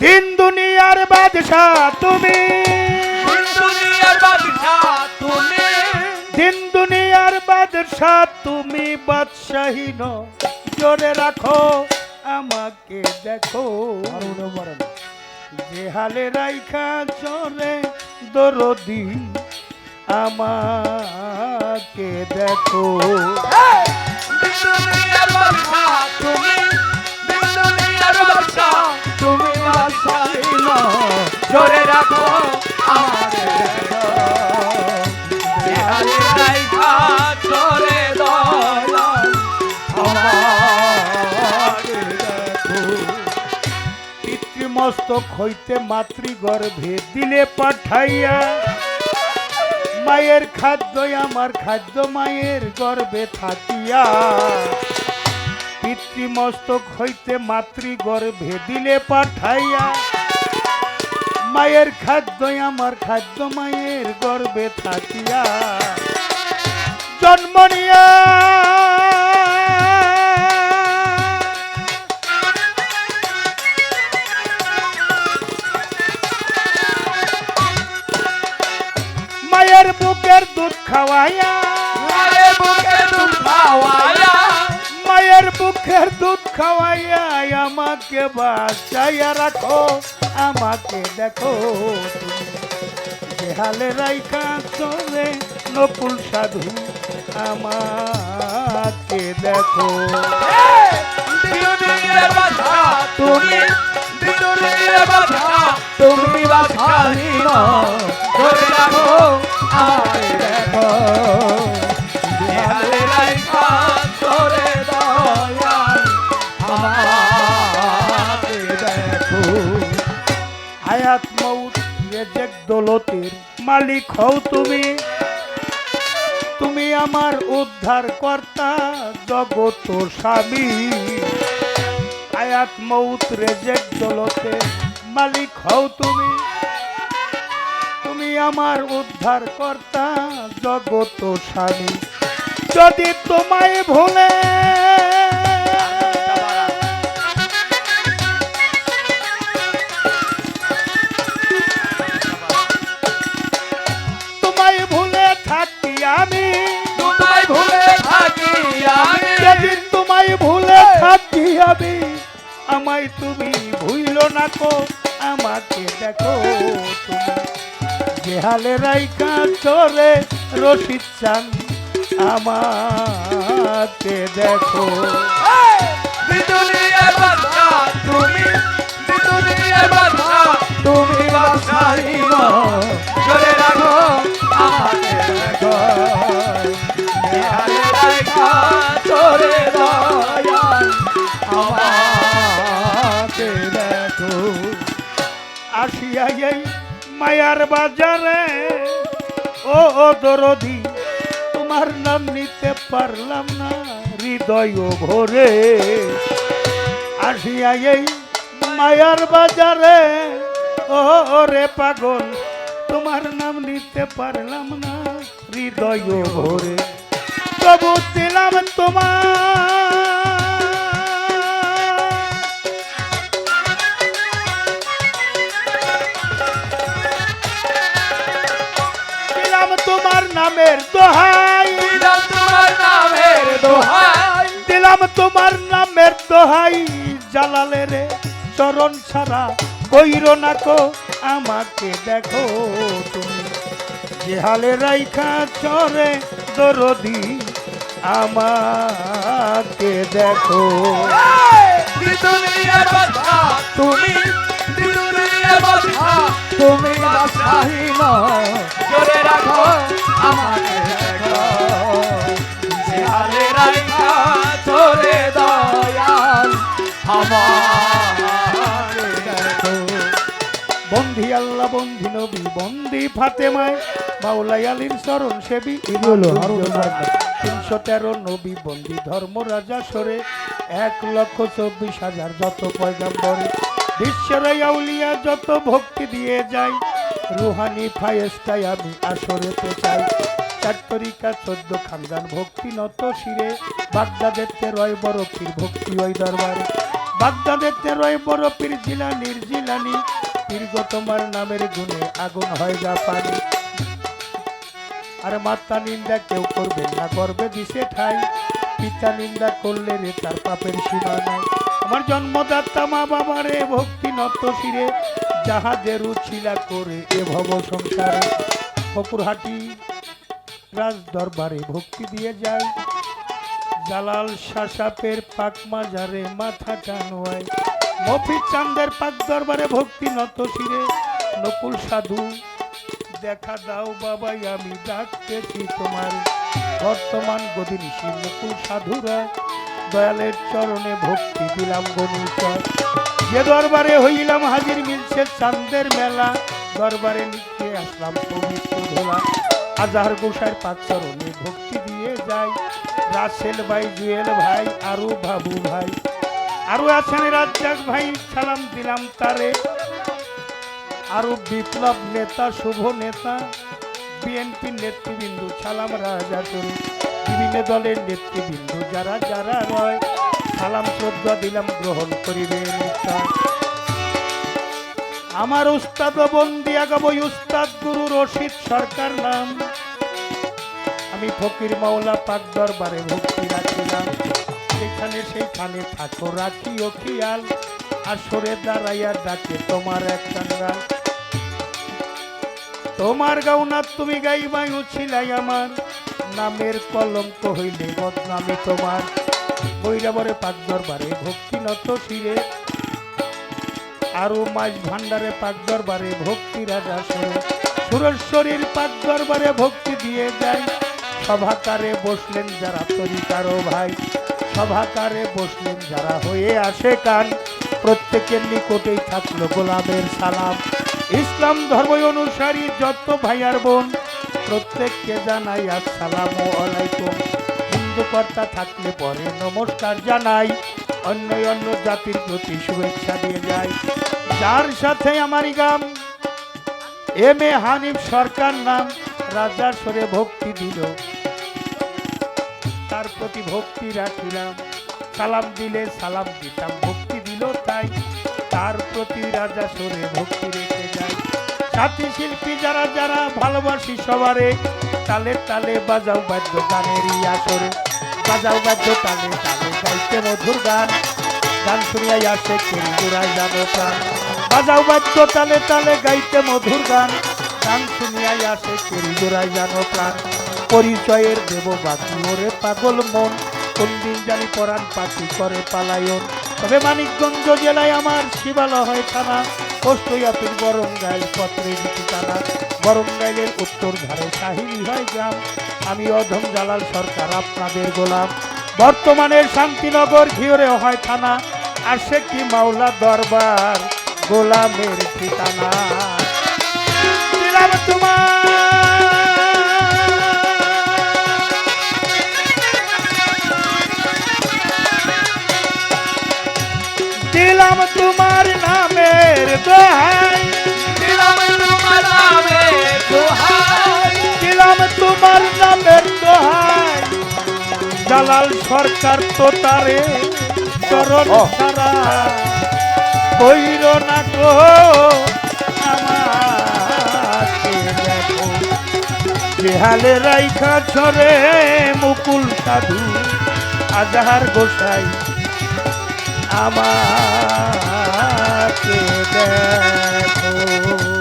দিন দুনিয়ার বাদশাহ তুমি। দিন দুনিয়ার বাদশাহ তুমি। বাদশাহীন জোরে রাখো আমাকে দেখো। যে হালে রাইখা চরে দরদি আমাকে দেখো। তুমি বাদশাহীন জোরে রাখো রাইখা জোরে পিতৃমস্তক হইতে মাতৃগর্ভে দিলে পাঠাইয়া, মায়ের খাদ্য আমার খাদ্য, মায়ের গর্ভে থাকিয়া। পিতৃমস্তক হইতে মাতৃগর্ভে দিলে পাঠাইয়া, মায়ের খাদ্য আমার খাদ্য, মায়ের গর্ভে থাকিয়া। জন্ম নিয়া মায়ের বুকের দুধ খাওয়াইয়া, মায়ের বুকে দুধ খাওয়ায়া বুকের দুধ খাওয়াইয়া আমাকে বাঁচাইয়া রাখো, আমাকে দেখো তুমি। দেহালে রাইখা চলে, নকুল সাধু, আমাকে দেখো। তুমি দুনিয়ার বাদশাহ তুমি বাদশাহীন দৌলতের মালিক হও তুমি। তুমি আমার উদ্ধার কর্তা জগত স্বামী। আয়াত মৌত রেজেক দৌলতের মালিক হও তুমি। তুমি আমার উদ্ধার কর্তা জগত স্বামী। যদি তোমায় ভুলে থাকি আমায় তুমি ভুইল না কো, আমাকে দেখো তুমি। যে হালে রাইকা চলে রশিদ চান, আমাকে দেখো। আসিয়া এই মায়ার বাজারে। ও দরদি, তোমার নাম নিতে পারলাম না, হৃদয় ভরে। আসিয়া এই মায়ার বাজারে। ও রে পাগল, তোমার নাম নিতে পারলাম না, হৃদয় ভরে। তবু দিলাম তোমার তোমার নামের দোহাই। দিলাম তোমার নামের দোহাই। দিলাম তোমার নামের দোহাই। জালালে রে চরণ ছাড়া কইর না কো আমাকে দেখো তুমি। যে হালে রাইখা চরে দরদি আমাকে দেখো। তুমি তুমি বাদশাহীন জোরে রাখো আমাকে দেখো। রাইখা চলে দয়াল বন্ধি আল্লাহ বন্ধি নবী বন্দি ফাতেমায় মাওলাই আলীর চরণ সেবী তিনশো তেরো নবী বন্দি ধর্ম রাজা সরে এক লক্ষ চব্বিশ হাজার যত পয়গাম্বরে বিশ্বের আউলিয়া যত ভক্তি দিয়ে যায় রুহানি ফায়েস্টাই আমি আসরেতে চাই চার চোদ্দ খানদান ভক্তি নত শিরে, বাগদাদের রয় বড় ভক্তি ওই দরবারে। বাগদাদের তেরোয় বড় পীর জিলানির জিলানি পীর্গ তোমার নামের গুণে আগুন হয় যা পানি আর মাতা নিন্দা কেউ করবে না, গর্বে দিছে ঠাই। পিতা নিন্দা করলে রে তার পাপের সীমা নাই। আমার জন্মদাতা মা বাবারে ভক্তি নত শিরে জাহাজের উছিলা করে এ ভব সংসারে। ফকুরহাটি রাজ দরবারে ভক্তি দিয়ে যায় জালাল শাসাপের পাক মাজারে মাথা টানোয় মফিজ চান্দের পাক দরবারে ভক্তি নত শিরে। নকুল সাধু দেখা দাও বাবাই, আমি ডাকতেছি তোমার। বর্তমান গদিনিশি মুকুল সাধুরা, দয়ালের চরণে ভক্তি দিলাম গণিচর যে দরবারে হইলাম হাজির, মিলছে চান্দের মেলা। দরবারে লিখে আসলাম পবিত্র আজাহার গোসাইয়ের পাঁচ চরণে ভক্তি দিয়ে যাই। রাসেল ভাই, জুয়েল ভাই, আরু বাবু ভাই। আরও আছেন রাজ্জাক ভাই, সালাম দিলাম তারে। আরও বিপ্লব নেতা, শুভ নেতা, বিএনপি নেতৃবৃন্দ, সালাম রাজা করি বিভিন্ন দলের নেতৃবৃন্দ, যারা যারা রয়, সালাম শ্রদ্ধা দিলাম, গ্রহণ করিবে আমার উস্তাদ বন্দি আগাবই উস্তাদ গুরু রশিদ সরকার নাম। আমি ফকির মাওলা পাক দরবারে ভক্তি রাখিলাম। সেখানে সেইখানে থাকো রাখি ও খেয়াল। আসরে দাঁড়াইয়া ডাকে তোমার এক কাঙ্গাল। তোমার গাউনা তুমি গাই গাইবাই ছিলাই আমার। নামের কলঙ্ক হইলে বদনামি তোমার। বৈরাবরে পাক দরবারে ভক্তি নত শিরে। আরও মাছ ভান্ডারে পাক দরবারে ভক্তি রাজা সরে। সুরেশ্বরীর পাক দরবারে ভক্তি দিয়ে যায়। সভাকারে বসলেন যারা তরিকারও ভাই। সভাকারে বসলেন যারা হয়ে আসে কান। প্রত্যেকের নিকটেই থাকল গোলামের সালাম। ইসলাম ধর্ম অনুসারী যত ভাইয়ার বোন, প্রত্যেককে জানাই আসসালাম আলাইকুম। হিন্দু কর্তা থাকলে পরে নমস্কার জানাই অন্য অন্য জাতির প্রতি শুভেচ্ছা দিয়ে যায় যার সাথে আমার গাম এম এ হানিফ সরকার নাম রাজার সরে ভক্তি দিল। তার প্রতি ভক্তি রাখিলাম। সালাম দিলে সালাম দিতাম, ভক্তি দিল তাই। তার প্রতি রাজা সরে ভক্তি রেখে যায়। সাথী শিল্পী যারা যারা ভালোবাসি সবারে, তালে তালে বাজাও বাদ্য গানের আসরে বাজাও বাদ্য তালে তালে গাইতে মধুর গান। গান শুনিয়াই আসে জোড়ায় যাব প্রাণ। বাজাও বাদ্য তালে তালে গাইতে মধুর গান। গান শুনিয়াই আসে জোড়ায় জানো প্রাণ। পরিচয়ের দেব ওরে পাগল মন। কোন দিন জানি পরাণ পাখি করে পালায়ন তবে মানিকগঞ্জ জেলায় আমার শিবালয় থানা। পোস্টইয়াপির বরঙ্গাইল পত্রের ঠিকানা। বরঙ্গাইলের উত্তর ধারে সাহিলি হয় গ্রাম। আমি অধম জালাল সরকার, আপনাদের গোলাম। বর্তমানের শান্তিনগর ঘিওরে হয় থানা। আর সে কি মাওলা দরবার গোলামের ঠিকানা। তোমার দিলাম তোমার নামের দোহাই। দিলাম তোমার নামে দোহাই। দিলাম তোমার নামের দোহাই। জালাল সরকার তো তারে চরণ। ছাড়া কইর না গো। বেহালে রাইখা ছরে মুকুল সাধু আজাহার গোসাই আমাকে দেখো?